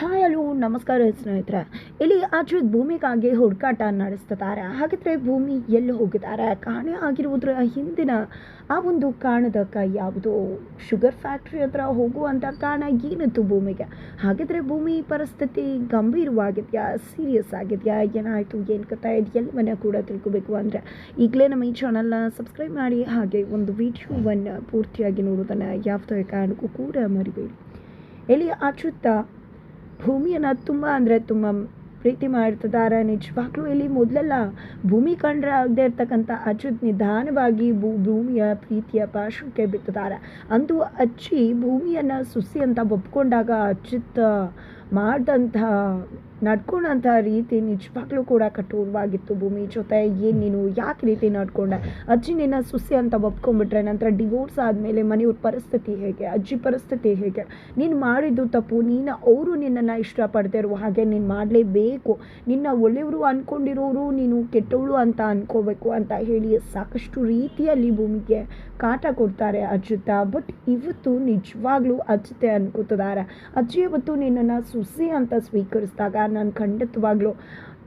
Hi, hello, ನಮಸ್ಕಾರ ಸ್ನೇಹಿತರೆ. ಇಲ್ಲಿ ಅಚ್ಯುತ್ ಭೂಮಿಗಾಗಿ ಹುಡುಕಾಟ ನಡೆಸ್ತಿದ್ದಾರೆ. ಹಾಗಿದ್ರೆ ಭೂಮಿ ಎಲ್ಲಿ ಹೋಗಿದ್ದಾರೆ? ಕಾಣೆ ಆಗಿರುವುದರ ಹಿಂದಿನ ಆ ಒಂದು ಕಾರಣದ ಕೈ ಯಾವುದು? ಶುಗರ್ ಫ್ಯಾಕ್ಟ್ರಿ ಹತ್ರ ಹೋಗುವಂಥ ಕಾರಣ ಏನಿತ್ತು ಭೂಮಿಗೆ? ಹಾಗಿದ್ರೆ ಭೂಮಿ ಪರಿಸ್ಥಿತಿ ಗಂಭೀರವಾಗಿದೆಯಾ? ಸೀರಿಯಸ್ ಆಗಿದೆಯಾ? ಏನಾಯಿತು? ಏನು ಕಥೆ? ಎಲ್ಲಿ ಎಲ್ಲವನ್ನ ಕೂಡ ತಿಳ್ಕೊಬೇಕು ಅಂದರೆ ಈಗಲೇ ನಮ್ಮ ಈ ಚಾನಲ್ನ ಸಬ್ಸ್ಕ್ರೈಬ್ ಮಾಡಿ, ಹಾಗೆ ಒಂದು ವಿಡಿಯೋವನ್ನು ಪೂರ್ತಿಯಾಗಿ ನೋಡೋದನ್ನು ಯಾವುದೇ ಕಾರಣಕ್ಕೂ ಕೂಡ ಮರಿಬೇಡಿ. ಎಲ್ಲಿ ಅಚ್ಯುತ ಭೂಮಿಯನ್ನು ತುಂಬ ಅಂದರೆ ತುಂಬ ಪ್ರೀತಿ ಮಾಡ್ತಿದ್ದಾರೆ ನಿಜವಾಗ್ಲೂ ಇಲ್ಲಿ ಮೊದಲೆಲ್ಲ ಭೂಮಿ ಕಂಡ್ರೆ ಆಗದೆ ಇರ್ತಕ್ಕಂಥ ಅಚ್ಯುತ್ ನಿಧಾನವಾಗಿ ಭೂ, ಭೂಮಿಯ ಪ್ರೀತಿಯ ಪಾಶಕ್ಕೆ ಬಿತ್ತಿದ್ದಾರೆ ಅಂತೂ ಅಚ್ಚಿ ಭೂಮಿಯನ್ನು ಸುಸಿ ಅಂತ ಒಪ್ಕೊಂಡಾಗ ಅಚ್ಯುತ್ ಮಾಡಿದಂಥ ನಡ್ಕೊಂಡಂಥ ರೀತಿ ನಿಜವಾಗ್ಲೂ ಕೂಡ ಕಠೋರವಾಗಿತ್ತು ಭೂಮಿ ಜೊತೆ. ಏನು ನೀನು ಯಾಕೆ ರೀತಿ ನಡ್ಕೊಂಡೆ? ಅಜ್ಜಿ ನಿನ್ನ ಸುಸಿ ಅಂತ ಒಪ್ಕೊಂಡ್ಬಿಟ್ರೆ ನಂತರ ಡಿವೋರ್ಸ್ ಆದಮೇಲೆ ಮನೆಯವ್ರ ಪರಿಸ್ಥಿತಿ ಹೇಗೆ? ಅಜ್ಜಿ ಪರಿಸ್ಥಿತಿ ಹೇಗೆ? ನೀನು ಮಾಡಿದ್ದು ತಪ್ಪು. ನೀನು, ಅವರು ನಿನ್ನನ್ನು ಇರುವ ಹಾಗೆ ನೀನು ಮಾಡಲೇಬೇಕು. ನಿನ್ನ ಒಳ್ಳೆಯವರು ಅಂದ್ಕೊಂಡಿರೋರು ನೀನು ಕೆಟ್ಟವಳು ಅಂತ ಅಂದ್ಕೋಬೇಕು ಅಂತ ಹೇಳಿ ಸಾಕಷ್ಟು ರೀತಿಯಲ್ಲಿ ಭೂಮಿಗೆ ಕಾಟ ಕೊಡ್ತಾರೆ ಅಜ್ಜುತ್ತ ಬಟ್ ಇವತ್ತು ನಿಜವಾಗ್ಲೂ ಅಜ್ಜತೆ ಅನ್ಕೋತಿದ್ದಾರೆ. ಅಜ್ಜಿ ಇವತ್ತು ನಿನ್ನನ್ನು ಸುಸಿ ಅಂತ ಸ್ವೀಕರಿಸಿದಾಗ ನಾನು ಖಂಡಿತವಾಗ್ಲೂ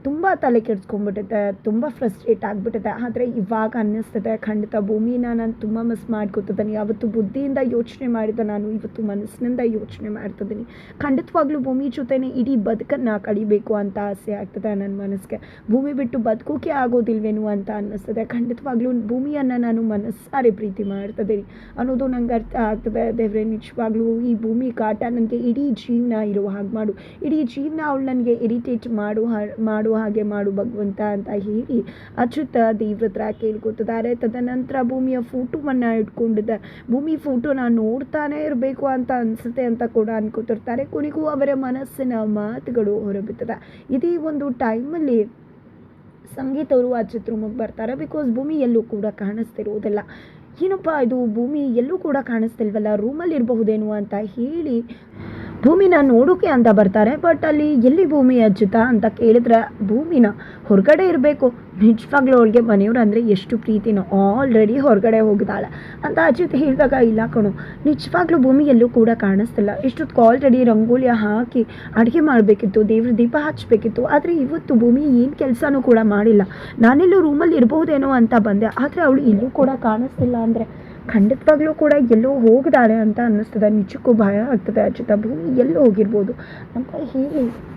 ತುಂಬ ತಲೆ ಕೆಡ್ಸ್ಕೊಂಡ್ಬಿಟ್ಟಿದೆ, ತುಂಬ ಫ್ರಸ್ಟ್ರೇಟ್ ಆಗಿಬಿಟ್ಟಿದೆ. ಆದರೆ ಇವಾಗ ಅನ್ನಿಸ್ತದೆ, ಖಂಡಿತ ಭೂಮಿನ ನಾನು ತುಂಬ ಮಿಸ್ ಮಾಡ್ಕೊತಿದ್ದೀನಿ. ಅವತ್ತು ಬುದ್ಧಿಯಿಂದ ಯೋಚನೆ ಮಾಡಿದ ನಾನು ಇವತ್ತು ಮನಸ್ಸಿನಿಂದ ಯೋಚನೆ ಮಾಡ್ತಿದ್ದೀನಿ. ಖಂಡಿತವಾಗ್ಲೂ ಭೂಮಿ ಜೊತೆನೇ ಇಡೀ ಬದುಕನ್ನು ಕಳಿಬೇಕು ಅಂತ ಆಸೆ ಆಗ್ತದೆ ನನ್ನ ಮನಸ್ಸಿಗೆ. ಭೂಮಿ ಬಿಟ್ಟು ಬದುಕೋಕೆ ಆಗೋದಿಲ್ವೇನು ಅಂತ ಅನ್ನಿಸ್ತದೆ. ಖಂಡಿತವಾಗ್ಲೂ ಭೂಮಿಯನ್ನು ನಾನು ಮನಸ್ಸಾರೆ ಪ್ರೀತಿ ಮಾಡ್ತಿದ್ದೀನಿ. ಅನ್ನೋದು ನಂಗೆ ಅರ್ಥ ಆಗ್ತದೆ ದೇವ್ರೆ. ನಿಜವಾಗ್ಲೂ ಈ ಭೂಮಿ ಕಾಟ ನನಗೆ ಇಡೀ ಜೀವನ ಇರುವ ಹಾಗೆ ಮಾಡು. ಇಡೀ ಜೀವನ ಅವಳು ನನಗೆ ಇರಿಟೇಟ್ ಮಾಡು ಹಾ- ಮಾಡು ಹಾಗೆ ಮಾಡು ಭಗವಂತ ಅಂತ ಹೇಳಿ ಅಚ್ಯುತ ದೇವ್ರತ್ರ ಕೇಳ್ಕೊತಿದ್ದಾರೆ. ತದನಂತರ ಭೂಮಿಯ ಫೋಟೋವನ್ನು ಇಟ್ಕೊಂಡಿದ್ದೆ. ಭೂಮಿ ಫೋಟೋನ ನೋಡ್ತಾನೆ ಇರಬೇಕು ಅಂತ ಅನಿಸುತ್ತೆ ಅಂತ ಕೂಡ ಅನ್ಕೋತಿರ್ತಾರೆ. ಕೊನೆಗೂ ಅವರ ಮನಸ್ಸಿನ ಮಾತುಗಳು ಹೊರಬಿತ್ತದೆ ಇದೇ ಒಂದು ಟೈಮಲ್ಲಿ ಸಂಗೀತ ಅವರು ಆ ಚಿತ್ರಮುಖ ಬರ್ತಾರೆ ಬಿಕಾಸ್ ಭೂಮಿ ಎಲ್ಲೂ ಕೂಡ ಕಾಣಿಸ್ತಿರುವುದಿಲ್ಲ ಏನಪ್ಪ ಇದು ಭೂಮಿ ಎಲ್ಲೂ ಕೂಡ ಕಾಣಿಸ್ತಿಲ್ವಲ್ಲ? ರೂಮಲ್ಲಿ ಇರಬಹುದೇನು ಅಂತ ಹೇಳಿ ಭೂಮಿನ ನೋಡೋಕೆ ಅಂತ ಬರ್ತಾರೆ ಬಟ್ ಅಲ್ಲಿ ಎಲ್ಲಿ ಭೂಮಿ ಅಜ್ಜುತ್ತಾ ಅಂತ ಕೇಳಿದ್ರೆ ಭೂಮಿನ ಹೊರಗಡೆ ಇರಬೇಕು. ನಿಜವಾಗ್ಲೂ ಅವಳಿಗೆ ಮನೆಯವ್ರು ಅಂದರೆ ಎಷ್ಟು ಪ್ರೀತಿನೋ ಆಲ್ರೆಡಿ ಹೊರಗಡೆ ಹೋಗಿದ್ದಾಳೆ. ಅಂತ ಅಜಿತ್ ಹೇಳಿದಾಗ, ಇಲ್ಲ ಕಣು, ನಿಜವಾಗ್ಲೂ ಭೂಮಿ ಎಲ್ಲೂ ಕೂಡ ಕಾಣಿಸ್ತಿಲ್ಲ. ಇಷ್ಟೊತ್ತು ಆಲ್ರೆಡಿ ರಂಗೋಲಿ ಹಾಕಿ ಅಡುಗೆ ಮಾಡಬೇಕಿತ್ತು, ದೇವ್ರ ದೀಪ ಹಚ್ಚಬೇಕಿತ್ತು ಆದರೆ ಇವತ್ತು ಭೂಮಿ ಏನು ಕೆಲಸನೂ ಕೂಡ ಮಾಡಿಲ್ಲ. ನಾನೆಲ್ಲೂ ರೂಮಲ್ಲಿ ಇರಬಹುದೇನೋ ಅಂತ ಬಂದೆ, ಆದರೆ ಅವಳು ಎಲ್ಲೂ ಕೂಡ ಕಾಣಿಸ್ತಿಲ್ಲ ಅಂದರೆ ಖಂಡಿತವಾಗ್ಲೂ ಕೂಡ ಎಲ್ಲೋ ಹೋಗಿದ್ದಾಳೆ ಅಂತ ಅನ್ನಿಸ್ತದೆ. ನಿಜಕ್ಕೂ ಭಯ ಆಗ್ತದೆ ಅಚ್ಯುತ ಭೂಮಿ. ಎಲ್ಲೋ ಹೋಗಿರ್ಬೋದು? ಅಂತ ಹೇಳಿ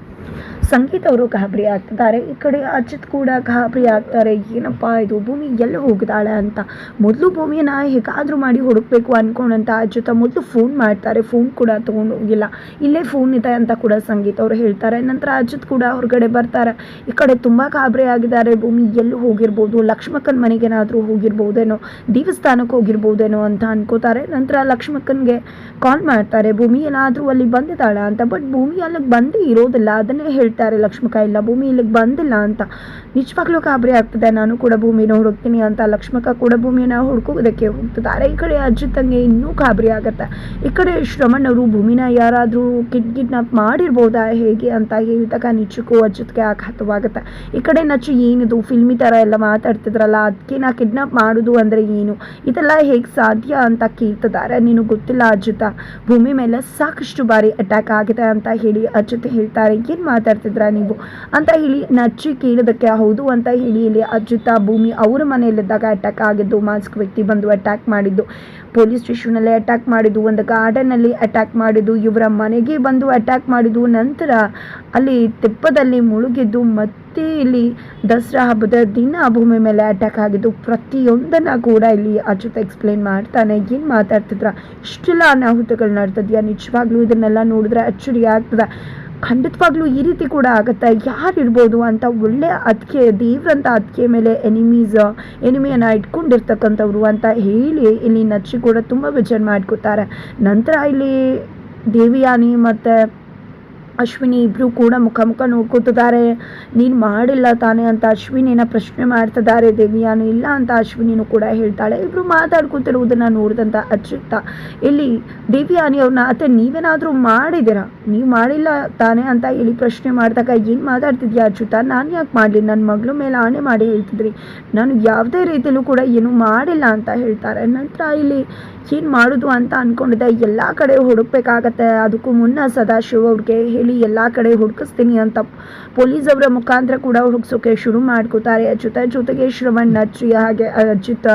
ಸಂಗೀತ ಅವರು ಗಾಬರಿ ಆಗ್ತಿದ್ದಾರೆ. ಈ ಕಡೆ ಅಜಿತ್ ಕೂಡ ಗಾಬರಿ ಆಗ್ತಾರೆ. ಏನಪ್ಪ ಇದು ಭೂಮಿ ಎಲ್ಲಿ ಹೋಗಿದ್ದಾಳೆ ಅಂತ. ಮೊದಲು ಭೂಮಿಯನ್ನು ಹೇಗಾದರೂ ಮಾಡಿ ಹುಡುಕಬೇಕು ಅಂದ್ಕೊಂಡಂತ ಅಜಿತ ಮೊದಲು ಫೋನ್ ಮಾಡ್ತಾರೆ. ಫೋನ್ ಕೂಡ ತೊಗೊಂಡು ಹೋಗಿಲ್ಲ. ಇಲ್ಲೇ ಫೋನ್ ಇದೆ ಅಂತ ಕೂಡ ಸಂಗೀತ ಅವರು ಹೇಳ್ತಾರೆ. ನಂತರ ಅಜಿತ್ ಕೂಡ ಹೊರಗಡೆ ಬರ್ತಾರೆ. ಈ ಕಡೆ ತುಂಬ ಗಾಬರಿ ಆಗಿದ್ದಾರೆ. ಭೂಮಿ ಎಲ್ಲೂ ಹೋಗಿರ್ಬೋದು? ಲಕ್ಷ್ಮಕ್ಕನ ಮನೆಗೇನಾದರೂ ಹೋಗಿರ್ಬೋದೇನೋ? ದೇವಸ್ಥಾನಕ್ಕೆ ಹೋಗಿರ್ಬೋದೇನೋ ಅಂತ ಅನ್ಕೋತಾರೆ. ನಂತರ ಲಕ್ಷ್ಮಕ್ಕನ್ಗೆ ಕಾಲ್ ಮಾಡ್ತಾರೆ. ಭೂಮಿ ಏನಾದರೂ ಅಲ್ಲಿ ಬಂದಿದ್ದಾಳೆ ಅಂತ. ಬಟ್ ಭೂಮಿ ಅಲ್ಲಿಗೆ ಬಂದೇ ಇರೋದಿಲ್ಲ. ಅದನ್ನೇ ಹೇಳ್ತಾರೆ ಲಕ್ಷ್ಮಕ ಇಲ್ಲ, ಭೂಮಿ ಇಲ್ಲಿಗೆ ಬಂದಿಲ್ಲ ಅಂತ. ನಿಜವಾಗ್ಲೂ ಕಾಬರಿ ಆಗ್ತದೆ, ನಾನು ಕೂಡ ಭೂಮಿನ ಹುಡುಕ್ತೀನಿ ಅಂತ. ಲಕ್ಷ್ಮಕ ಕೂಡ ಭೂಮಿನ ಹುಡ್ಕೋದಕ್ಕೆ ಹೋಗ್ತಿದ್ದಾರೆ ಈ ಕಡೆ ಅಜ್ಜಿತಂಗೆ ಇನ್ನೂ ಕಾಬರಿ ಆಗತ್ತೆ. ಈ ಕಡೆ ಶ್ರಮಣ್ಣವರು ಭೂಮಿನ ಯಾರಾದರೂ ಕಿಡ್ ಕಿಡ್ನಾಪ್ ಮಾಡಿರ್ಬೋದಾ, ಹೇಗೆ ಅಂತ ಹೇಳಿದಾಗ ನಿಜಕ್ಕೂ ಅಜ್ಜಿತ್ಗೆ ಆಘಾತವಾಗುತ್ತೆ. ಈ ಕಡೆ ನಚ್ಚು ಏನಿದು? ಫಿಲ್ಮಿ ಥರ ಎಲ್ಲ ಮಾತಾಡ್ತಿದ್ರಲ್ಲ, ಅದಕ್ಕೆ ನಾ ಕಿಡ್ನಾಪ್ ಮಾಡೋದು ಅಂದರೆ ಏನು? ಇದೆಲ್ಲ ಹೇಗೆ ಸಾಧ್ಯ ಅಂತ ಕೇಳ್ತಿದ್ದಾರೆ ನೀನು ಗೊತ್ತಿಲ್ಲ ಅಜ್ಜಿತ, ಭೂಮಿ ಮೇಲೆ ಸಾಕಷ್ಟು ಬಾರಿ ಅಟ್ಯಾಕ್ ಆಗಿದೆ ಅಂತ ಹೇಳಿ ಅಜ್ಜಿತ್ ಹೇಳ್ತಾರೆ. ಏನು ಮಾತಾಡ್ತಿದ್ರ ನೀವು? ಅಂತ ಹೇಳಿ ನಚ್ಚಿ ಕೇಳೋದಕ್ಕೆ ಹೌದು ಅಂತ ಹೇಳಿ ಇಲ್ಲಿ ಅಜ್ಜಿತ ಭೂಮಿ ಅವರ ಮನೆಯಲ್ಲಿದ್ದಾಗ ಅಟ್ಯಾಕ್ ಆಗಿದ್ದು ಮಾಸ್ಕ್ ವ್ಯಕ್ತಿ ಬಂದು ಅಟ್ಯಾಕ್ ಮಾಡಿದ್ದು. ಪೊಲೀಸ್ ಸ್ಟೇಷನಲ್ಲಿ ಅಟ್ಯಾಕ್ ಮಾಡಿದ್ದು, ಒಂದು ಗಾರ್ಡನಲ್ಲಿ ಅಟ್ಯಾಕ್ ಮಾಡಿದ್ದು, ಇವರ ಮನೆಗೆ ಬಂದು ಅಟ್ಯಾಕ್ ಮಾಡಿದ್ದು. ನಂತರ ಅಲ್ಲಿ ತೆಪ್ಪದಲ್ಲಿ ಮುಳುಗಿದ್ದು, ಮತ್ತೆ ಇಲ್ಲಿ ದಸರಾ ಹಬ್ಬದ ದಿನ ಭೂಮಿ ಮೇಲೆ ಅಟ್ಯಾಕ್ ಆಗಿದ್ದು. ಪ್ರತಿಯೊಂದನ್ನು ಕೂಡ ಇಲ್ಲಿ ಅಚ್ಯುತ ಎಕ್ಸ್ಪ್ಲೇನ್ ಮಾಡ್ತಾನೆ. ಏನು ಮಾತಾಡ್ತಿದ್ರ? ಇಷ್ಟೆಲ್ಲ ಅನಾಹುತಗಳು ನಡ್ತದ್ಯಾ? ನಿಜವಾಗ್ಲೂ ಇದನ್ನೆಲ್ಲ ನೋಡಿದ್ರೆ ಅಚ್ಚರಿ ಆಗ್ತದೆ. ಖಂಡಿತವಾಗ್ಲೂ ಈ ರೀತಿ ಕೂಡ ಆಗುತ್ತೆ. ಯಾರು ಇರ್ಬೋದು ಅಂತ ಒಳ್ಳೆ ಅದಕ್ಕೆ ದೇವ್ರಂತ ಅದಕ್ಕೆ ಮೇಲೆ ಎನಿಮೀಸ್ ಎನಿಮಿಯನ್ನು ಇಟ್ಕೊಂಡಿರ್ತಕ್ಕಂಥವ್ರು ಅಂತ ಹೇಳಿ ಇಲ್ಲಿ ನಚ್ಚಿ ಕೂಡ ತುಂಬ ವಿಚಾರ ಮಾಡ್ಕೋತಾರೆ. ನಂತರ ಇಲ್ಲಿ ದೇವಿಯಾನಿ ಮತ್ತು ಅಶ್ವಿನಿ ಇಬ್ಬರು ಕೂಡ ಮುಖ ಮುಖ ನೋಡ್ಕೊತಿದ್ದಾರೆ. ನೀನು ಮಾಡಿಲ್ಲ ತಾನೇ ಅಂತ ಅಶ್ವಿನಿನ ಪ್ರಶ್ನೆ ಮಾಡ್ತಿದ್ದಾರೆ. ದೇವಿಯಾನು ಇಲ್ಲ ಅಂತ ಅಶ್ವಿನಿನೂ ಕೂಡ ಹೇಳ್ತಾಳೆ. ಇಬ್ಬರು ಮಾತಾಡ್ಕೊತಿರುವುದನ್ನು ನೋಡಿದಂಥ ಅಚ್ಯುತ ಇಲ್ಲಿ ದೇವಿಯಾನಿ ಅವ್ರನ್ನ ಅತ್ತೆ, ನೀವೇನಾದರೂ ಮಾಡಿದ್ದೀರಾ? ನೀವು ಮಾಡಿಲ್ಲ ತಾನೇ ಅಂತ ಹೇಳಿ ಪ್ರಶ್ನೆ ಮಾಡಿದಾಗ, ಏನು ಮಾತಾಡ್ತಿದ್ಯಾ ಅಚ್ಯುತ? ನಾನು ಯಾಕೆ ಮಾಡಲಿ? ನನ್ನ ಮಗಳು ಮೇಲೆ ಆಣೆ ಮಾಡಿ ಹೇಳ್ತಿದ್ರಿ. ನಾನು ಯಾವುದೇ ರೀತಿಯಲ್ಲೂ ಕೂಡ ಏನು ಮಾಡಿಲ್ಲ ಅಂತ ಹೇಳ್ತಾರೆ. ನಂತರ ಇಲ್ಲಿ ಏನು ಮಾಡೋದು ಅಂತ ಅಂದ್ಕೊಂಡಿದ್ದೆ ಎಲ್ಲ ಕಡೆ ಹುಡುಕ್ಬೇಕಾಗತ್ತೆ. ಅದಕ್ಕೂ ಮುನ್ನ ಸದಾಶಿವ ಅವ್ರಿಗೆ ಹೇಳಿ, ಎಲ್ಲ ಕಡೆ ಹುಡುಕಿಸ್ತೀನಿ ಅಂತ ಪೊಲೀಸ್ ಅವರ ಮುಖಾಂತರ ಕೂಡ ಹುಡುಕ್ಸೋಕೆ ಶುರು ಮಾಡ್ಕೋತಾರೆ. ಜೊತೆ ಜೊತೆಗೆ ಶ್ರವಣ್ ನಚ್ಚಿ ಹಾಗೆ ಅಚ್ಯುತ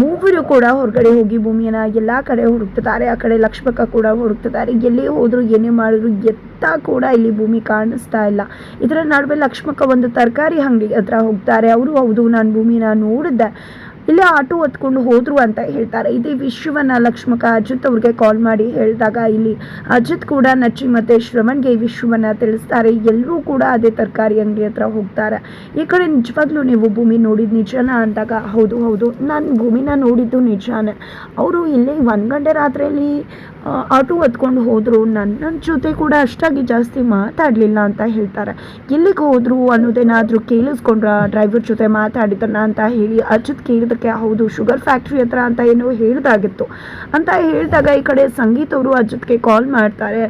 ಮೂವರು ಕೂಡ ಹೊರಗಡೆ ಹೋಗಿ ಭೂಮಿಯನ್ನು ಎಲ್ಲ ಕಡೆ ಹುಡುಕ್ತಿದ್ದಾರೆ. ಆ ಕಡೆ ಲಕ್ಷ್ಮಕ್ಕ ಕೂಡ ಹುಡುಕ್ತಿದ್ದಾರೆ. ಎಲ್ಲಿ ಹೋದರೂ, ಏನೇ ಮಾಡಿದ್ರು, ಎತ್ತ ಕೂಡ ಇಲ್ಲಿ ಭೂಮಿ ಕಾಣಿಸ್ತಾ ಇಲ್ಲ. ಇದರ ನಡುವೆ ಲಕ್ಷ್ಮಕ್ಕ ಒಂದು ತರಕಾರಿ ಅಂಗಡಿ ಹತ್ರ ಹೋಗ್ತಾರೆ. ಅವರು, ಹೌದು, ನಾನು ಭೂಮಿನ ನೋಡಿದ್ದೆ. ಇಲ್ಲೇ ಆಟೋ ಹೊತ್ಕೊಂಡು ಹೋದ್ರು ಅಂತ ಹೇಳ್ತಾರೆ. ಇದೇ ವಿಶ್ವವನ್ನು ಲಕ್ಷ್ಮಕ ಅಜಿತ್ ಅವ್ರಿಗೆ ಕಾಲ್ ಮಾಡಿ ಹೇಳಿದಾಗ ಇಲ್ಲಿ ಅಜಿತ್ ಕೂಡ ನಚ್ಚಿ ಮತ್ತೆ ಶ್ರವಣ್ಗೆ ಈ ವಿಷಯವನ್ನ ತಿಳಿಸ್ತಾರೆ. ಎಲ್ಲರೂ ಕೂಡ ಅದೇ ತರಕಾರಿ ಅಂಗಡಿ ಹತ್ರ ಹೋಗ್ತಾರೆ. ಈ ಕಡೆ ನಿಜವಾಗ್ಲೂ ನೀವು ಭೂಮಿ ನೋಡಿದ ನಿಜಾನ ಅಂದಾಗ ಹೌದು ಹೌದು. ನಾನು ಭೂಮಿನ ನೋಡಿದ್ದು ನಿಜಾನೇ. ಅವರು ಇಲ್ಲಿ ಒಂದು ಗಂಟೆ ರಾತ್ರಿಯಲ್ಲಿ ಆಟೋ ಹೊತ್ಕೊಂಡು ಹೋದರು. ನನ್ನ ಜೊತೆ ಕೂಡ ಅಷ್ಟಾಗಿ ಜಾಸ್ತಿ ಮಾತಾಡಲಿಲ್ಲ ಅಂತ ಹೇಳ್ತಾರೆ. ಎಲ್ಲಿಗೆ ಹೋದ್ರು ಅನ್ನೋದೇನಾದರೂ ಕೇಳಿಸ್ಕೊಂಡ್ರ? ಡ್ರೈವರ್ ಜೊತೆ ಮಾತಾಡಿದ್ದನ್ನ ಅಂತ ಹೇಳಿ ಅಜಿತ್ ಕೇಳಿದಕ್ಕೆ ಹೌದು. ಶುಗರ್ ಫ್ಯಾಕ್ಟ್ರಿ ಹತ್ರ ಅಂತ ಏನೋ ಹೇಳಿದಾಗಿತ್ತು. ಅಂತ ಹೇಳಿದಾಗ ಈ ಕಡೆ ಸಂಗೀತ್ ಅವರು ಅಜಿತ್ಗೆ ಕಾಲ್ ಮಾಡ್ತಾರೆ.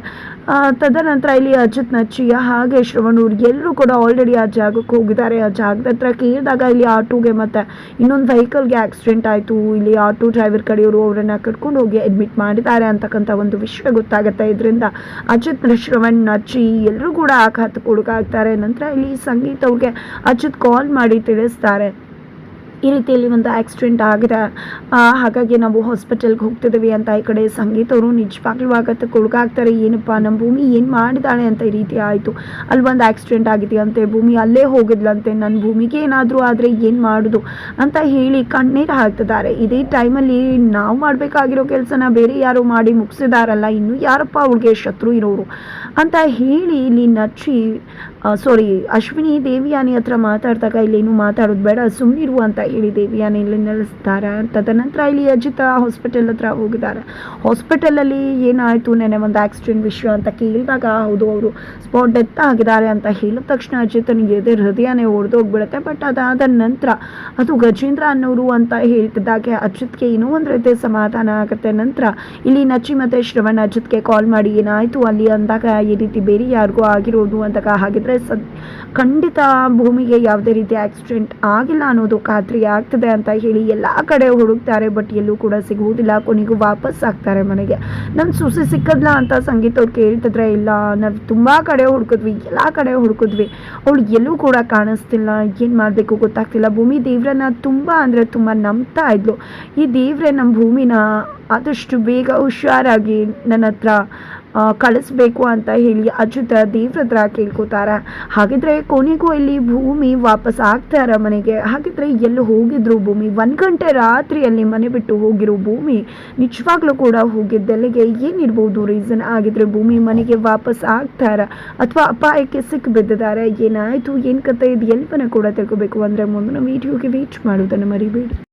ತದನಂತರ ಇಲ್ಲಿ ಅಜಿತ್ ನಚ್ಚಿಯ ಹಾಗೆ ಶ್ರವಣೂರ್ ಎಲ್ಲರೂ ಕೂಡ ಆಲ್ರೆಡಿ ಆ ಜಾಗಕ್ಕೆ ಹೋಗಿದ್ದಾರೆ. ಆ ಜಾಗದ ಹತ್ರ ಕೇಳಿದಾಗ ಇಲ್ಲಿ ಆಟೋಗೆ ಮತ್ತೆ ಇನ್ನೊಂದು ವೆಹಿಕಲ್ಗೆ ಆಕ್ಸಿಡೆಂಟ್ ಆಯಿತು. ಇಲ್ಲಿ ಆಟೋ ಡ್ರೈವರ್ ಕಡೆಯವರು ಅವರನ್ನು ಕರ್ಕೊಂಡು ಹೋಗಿ ಅಡ್ಮಿಟ್ ಮಾಡಿದ್ದಾರೆ ಅಂತಕ್ಕಂಥ ಒಂದು ವಿಷಯ ಗೊತ್ತಾಗುತ್ತೆ. ಇದರಿಂದ ಅಜಿತ್ ಶ್ರವಣ್ ನಚ್ಚಿ ಎಲ್ಲರೂ ಕೂಡ ಆಘಾತಕ್ಕೆ ಒಳಗಾಗ್ತಾರೆ ನಂತರ ಇಲ್ಲಿ ಸಂಗೀತ ಅವ್ರಿಗೆ ಅಜಿತ್ ಕಾಲ್ ಮಾಡಿ ತಿಳಿಸ್ತಾರೆ. ಈ ರೀತಿಯಲ್ಲಿ ಒಂದು ಆಕ್ಸಿಡೆಂಟ್ ಆಗಿದೆ ಹಾಗಾಗಿ ನಾವು ಹಾಸ್ಪಿಟಲ್ಗೆ ಹೋಗ್ತಿದ್ದೀವಿ ಅಂತ ಈ ಕಡೆ ಸಂಗೀತ ಅವರು ನಿಜವಾಗ್ಲೂ ಆಗತ್ತೆ ಕೊಳಗಾಗ್ತಾರೆ, ಏನಪ್ಪ ನಮ್ಮ ಭೂಮಿ ಏನು ಮಾಡಿದಾಳೆ ಅಂತ ಈ ರೀತಿ ಆಯಿತು. ಅಲ್ಲಿ ಒಂದು ಆಕ್ಸಿಡೆಂಟ್ ಆಗಿದೆಯಂತೆ ಭೂಮಿ ಅಲ್ಲೇ ಹೋಗಿದ್ಲಂತೆ, ನನ್ನ ಭೂಮಿಗೆ ಏನಾದರೂ ಆದರೆ ಏನು ಮಾಡೋದು ಅಂತ ಹೇಳಿ ಕಣ್ಣೀರು ಹಾಕ್ತಿದ್ದಾರೆ. ಇದೇ ಟೈಮಲ್ಲಿ ನಾವು ಮಾಡಬೇಕಾಗಿರೋ ಕೆಲಸನ ಬೇರೆ ಯಾರು ಮಾಡಿ ಮುಗಿಸಿದಾರಲ್ಲ, ಇನ್ನು ಯಾರಪ್ಪ ಅವ್ಳಿಗೆ ಶತ್ರು ಇರೋರು ಅಂತ ಹೇಳಿ ಇಲ್ಲಿ ನಚ್ಚಿ ಸಾರಿ ಅಶ್ವಿನಿ ದೇವಿಯಾನಿ ಹತ್ರ ಮಾತಾಡಿದಾಗ ಇಲ್ಲೇನು ಮಾತಾಡೋದು ಬೇಡ ಸುಮ್ಮನಿರು ಅಂತ ಹೇಳಿ ದೇವಿಯನ್ನು ಇಲ್ಲಿ ನಿಲ್ಲಿಸ್ತಾರೆ ತದನಂತರ ಇಲ್ಲಿ ಅಜಿತ ಹಾಸ್ಪಿಟಲ್ ಹತ್ರ ಹೋಗಿದ್ದಾರೆ. ಹಾಸ್ಪಿಟಲಲ್ಲಿ ಏನಾಯಿತು ನೆನೆ ಒಂದು ಆಕ್ಸಿಡೆಂಟ್ ವಿಷಯ ಅಂತ ಕೇಳಿದಾಗ, ಹೌದು, ಅವರು ಸ್ಪಾಟ್ ಡೆತ್ ಆಗಿದ್ದಾರೆ ಅಂತ ಹೇಳಿದ ತಕ್ಷಣ ಅಜಿತನಿಗೆ ಎದೆ ಹೃದಯನೇ ಒಡೆದೋಗ್ಬಿಡುತ್ತೆ ಬಟ್ ಅದಾದ ನಂತರ ಅದು ಗಜೇಂದ್ರ ಅನ್ನೋರು ಅಂತ ಹೇಳ್ತಿದ್ದಾಗೆ, ಅಜಿತ್ಗೆ ಏನೋ ಒಂದು ರೀತಿ ಸಮಾಧಾನ ಆಗುತ್ತೆ. ನಂತರ ಇಲ್ಲಿ ನಚ್ಚಿ ಮತ್ತು ಶ್ರವಣ್ ಅಜಿತ್ಗೆ ಕಾಲ್ ಮಾಡಿ, ಏನಾಯಿತು ಅಲ್ಲಿ ಅಂದಾಗ, ಈ ರೀತಿ ಬೇರೆ ಯಾರಿಗೂ ಆಗಿರೋದು ಅಂದಾಗ, ಹಾಗಿದ್ರೆ ಸದ್, ಖಂಡಿತ ಭೂಮಿಗೆ ಯಾವುದೇ ರೀತಿ ಆಕ್ಸಿಡೆಂಟ್ ಆಗಿಲ್ಲ ಅನ್ನೋದು ಖಾತ್ರಿ ಆಗ್ತದೆ ಅಂತ ಹೇಳಿ ಎಲ್ಲ ಕಡೆ ಹುಡುಕ್ತಾರೆ ಬಟ್ ಎಲ್ಲೂ ಕೂಡ ಸಿಗುವುದಿಲ್ಲ. ಕೊನೆಗೂ ವಾಪಸ್ ಆಗ್ತಾರೆ ಮನೆಗೆ. ನಮ್ಮ ಸೊಸೆ ಸಿಕ್ಕದ್ಲ ಅಂತ ಸಂಗೀತ ಅವ್ರು ಕೇಳ್ತಿದ್ರೆ ಇಲ್ಲ, ನಾವು ತುಂಬ ಕಡೆ ಹುಡುಕಿದ್ವಿ, ಎಲ್ಲ ಕಡೆ ಹುಡುಕಿದ್ವಿ. ಅವಳು ಎಲ್ಲೂ ಕೂಡ ಕಾಣಿಸ್ತಿಲ್ಲ. ಏನು ಮಾಡಬೇಕು ಗೊತ್ತಾಗ್ತಿಲ್ಲ. ಭೂಮಿ ದೇವ್ರನ್ನ ತುಂಬ ಅಂದರೆ ತುಂಬ ನಂಬ್ತಾ ಇದ್ಲು. ಈ ದೇವ್ರೆ ನಮ್ಮ ಭೂಮಿನ ಆದಷ್ಟು ಬೇಗ ಹುಷಾರಾಗಿ ನನ್ನ ಹತ್ರ ಕಳಿಸ್ಬೇಕು ಅಂತ ಹೇಳಿ ಅಚ್ಯುತ ದೇವ್ರ ಹತ್ರ ಕೇಳ್ಕೊತಾರೆ. ಹಾಗಿದ್ರೆ ಕೊನೆಗೂ ಇಲ್ಲಿ ಭೂಮಿ ವಾಪಸ್ ಆಗ್ತಾರ ಮನೆಗೆ. ಹಾಗಿದ್ರೆ ಎಲ್ಲಿ ಹೋಗಿದ್ರು ಭೂಮಿ. ಒಂದು ಗಂಟೆ ರಾತ್ರಿಯಲ್ಲಿ ಮನೆ ಬಿಟ್ಟು ಹೋಗಿರೋ ಭೂಮಿ ನಿಜವಾಗ್ಲೂ ಕೂಡ ಹೋಗಿದ್ದೆಲ್ಲಿಗೆ? ಏನಿರ್ಬೋದು ರೀಸನ್ ಆಗಿದ್ರೆ ಭೂಮಿ ಮನೆಗೆ ವಾಪಸ್ ಆಗ್ತಾರ ಅಥವಾ ಅಪಾಯಕ್ಕೆ ಸಿಕ್ಕಿ ಬಿದ್ದಿದ್ದಾರೆ. ಏನಾಯಿತು, ಏನು ಕತೆ ಇದು ಎಲ್ಲವನ್ನ ಕೂಡ ತಿಳ್ಕೊಬೇಕು. ಅಂದರೆ ಮುಂದಿನ ವಿಡಿಯೋಗೆ ವೇಟ್ ಮಾಡೋದನ್ನು ಮರಿಬೇಡಿ.